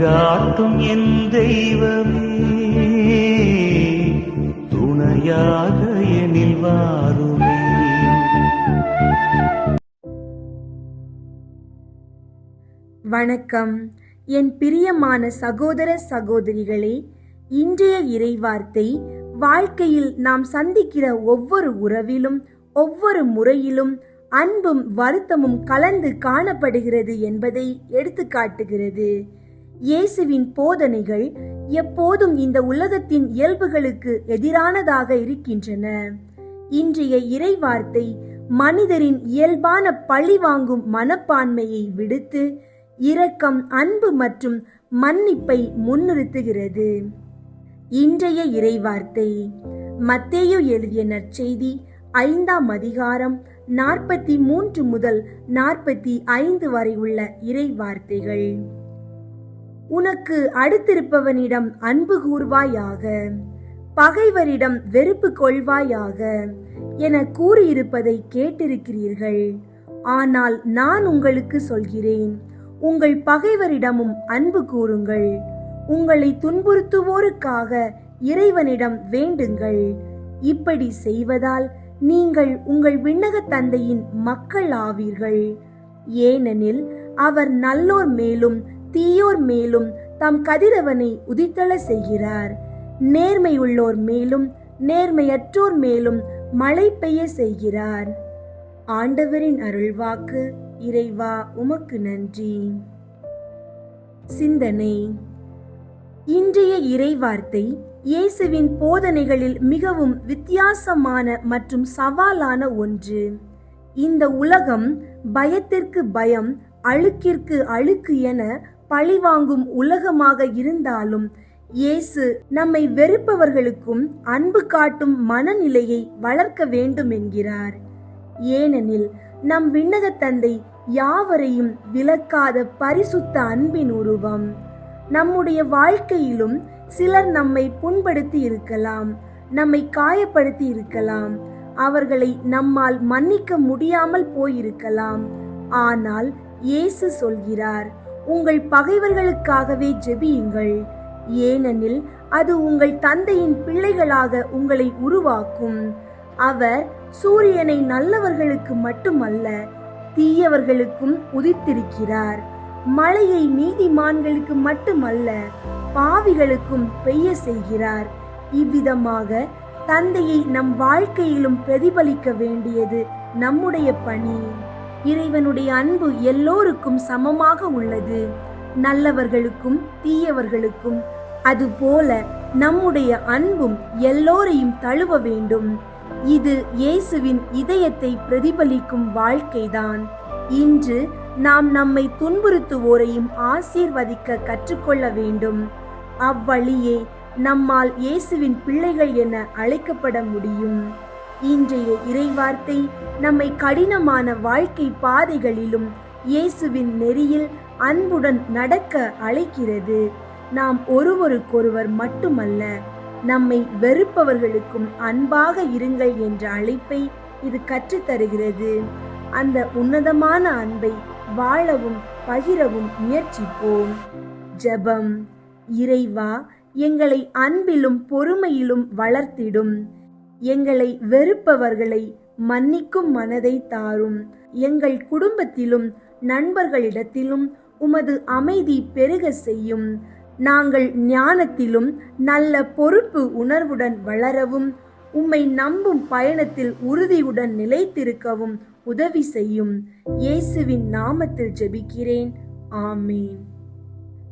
வழிகாட்டும் என் தெய்வமே துணையாக எனில் வாருமே. வணக்கம். என் பிரியமான சகோதர சகோதரிகளே இன்றைய இறைவார்த்தை வாழ்க்கையில் நாம் சந்திக்கிற ஒவ்வொரு உறவிலும் ஒவ்வொரு முறையிலும் அன்பும் வருத்தமும் கலந்து காணப்படுகிறது என்பதை எடுத்துக்காட்டுகிறது. இயேசுவின் போதனைகள் எப்போதும் இந்த உலகத்தின் இயல்புகளுக்கு எதிரானதாக இருக்கின்றன. இன்றைய இறைவார்த்தை மனிதரின் இயல்பான பழி வாங்கும் மனப்பான்மையை விடுத்து இரக்கம் அன்பு மற்றும் மன்னிப்பை முன்னிறுத்துகிறது. இன்றைய இறைவார்த்தை மத்தேயு எழுதிய நற்செய்தி ஐந்தாம் அதிகாரம் நாற்பத்தி மூன்று முதல் நாற்பத்தி ஐந்து வரை உள்ள இறைவார்த்தைகள். உனக்கு அடுத்திருப்பவனிடம் அன்பு கூர்வாயாக பகைவரிடம் வெறுப்பு கொள்வாயாக என கூறியிருப்பதை கேட்டிருக்கிறீர்கள். ஆனால் நான் உங்களுக்கு சொல்கிறேன் உங்கள் பகைவரிடமும் அன்பு கூறுங்கள். உங்களை துன்புறுத்துவோருக்காக இறைவனிடம் வேண்டுங்கள். இப்படி செய்வதால் நீங்கள் உங்கள் விண்ணக தந்தையின் மக்கள் ஆவீர்கள். ஏனெனில் அவர் நல்லோர் மேலும் தீயோர் மேலும் தம் கதிரவனை உதித்தள செய்கிறார். நேர்மையுள்ளோர் மேலும் நேர்மையற்றோர் மேலும் மழை பெய்ய செய்கிறார். ஆண்டவரின் அருள்வாக்கு இறைவா உமக்கு நன்றி. சிந்தனை. இன்றைய இறைவார்த்தை இயேசுவின் போதனைகளில் மிகவும் வித்தியாசமான மற்றும் சவாலான ஒன்று. இந்த உலகம் பயத்திற்கு பயம் அழுக்கிற்கு அழுக்கு என பழிவாங்கும் உலகமாக இருந்தாலும் இயேசு நம்மை வெறுப்பவர்களுக்கும் அன்பு காட்டும் மனநிலையை வளர்க்க வேண்டும் என்கிறார். ஏனெனில் நம் விண்ணக தந்தை யாவரையும் விலக்காத பரிசுத்த அன்பின் உருவம். நம்முடைய வாழ்க்கையிலும் சிலர் நம்மை புண்படுத்தி இருக்கலாம் நம்மை காயப்படுத்தி இருக்கலாம் அவர்களை நம்மால் மன்னிக்க முடியாமல் போயிருக்கலாம். ஆனால் இயேசு சொல்கிறார் உங்கள் பகைவர்களுக்காகவே ஜெபியுங்கள். ஏனெனில் அது உங்கள் தந்தையின் பிள்ளைகளாக உங்களை உருவாக்கும். அவர் சூரியனை நல்லவர்களுக்கு மட்டுமல்ல தீயவர்களுக்கும் உதித்திருக்கிறார். மழையை நீதிமான்களுக்கு மட்டுமல்ல பாவிகளுக்கும் பெய்ய செய்கிறார். இவ்விதமாக தந்தையை நம் வாழ்க்கையிலும் பிரதிபலிக்க வேண்டியது நம்முடைய பணி. இறைவனுடைய அன்பு எல்லோருக்கும் சமமாக உள்ளது. நல்லவர்களுக்கும் தீயவர்களுக்கும் அதுபோல நம்முடைய அன்பும் எல்லோரையும் தழுவ வேண்டும். இது இயேசுவின் இதயத்தை பிரதிபலிக்கும் வாழ்க்கைதான். இன்று நாம் நம்மை துன்புறுத்துவோரையும் ஆசீர்வதிக்க கற்றுக்கொள்ள வேண்டும். அவ்வழியே நம்மால் இயேசுவின் பிள்ளைகள் என அழைக்கப்பட முடியும். இன்றைய இறைவார்த்தை நம்மை கடினமான வாழ்க்கை பாதைகளிலும் இயேசுவின் நெறியில் அன்புடன் நடக்க அழைக்கிறது. நாம் ஒருவருக்கொருவர் மட்டுமல்ல நம்மை வெறுப்பவர்களுக்கும் அன்பாக இருங்கள் என்ற அழைப்பை இது கற்றுத்தருகிறது. அந்த உன்னதமான அன்பை வாழவும் பகிரவும் முயற்சிப்போம். ஜெபம். இறைவா எங்களை அன்பிலும் பொறுமையிலும் வளர்த்திடும். எங்களை வெறுப்பவர்களை மன்னிக்கும் மனதை தாரும். எங்கள் குடும்பத்திலும் நண்பர்களிடத்திலும் உமது அமைதி பெருக செய்யும். நாங்கள் ஞானத்திலும் நல்ல பொறுப்பு உணர்வுடன் வளரவும் உம்மை நம்பும் பயணத்தில் உறுதியுடன் நிலைத்திருக்கவும் உதவி செய்யும். இயேசுவின் நாமத்தில் ஜெபிக்கிறேன். ஆமீன்.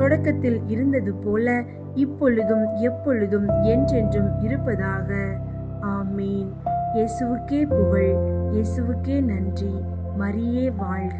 தொடக்கத்தில் இருந்தது போல இப்பொழுதும் எப்பொழுதும் என்றென்றும் இருப்பதாக. ஆமீன். இயேசுவுக்கே புகழ் இயேசுவுக்கே நன்றி. மரியே வாழ்க.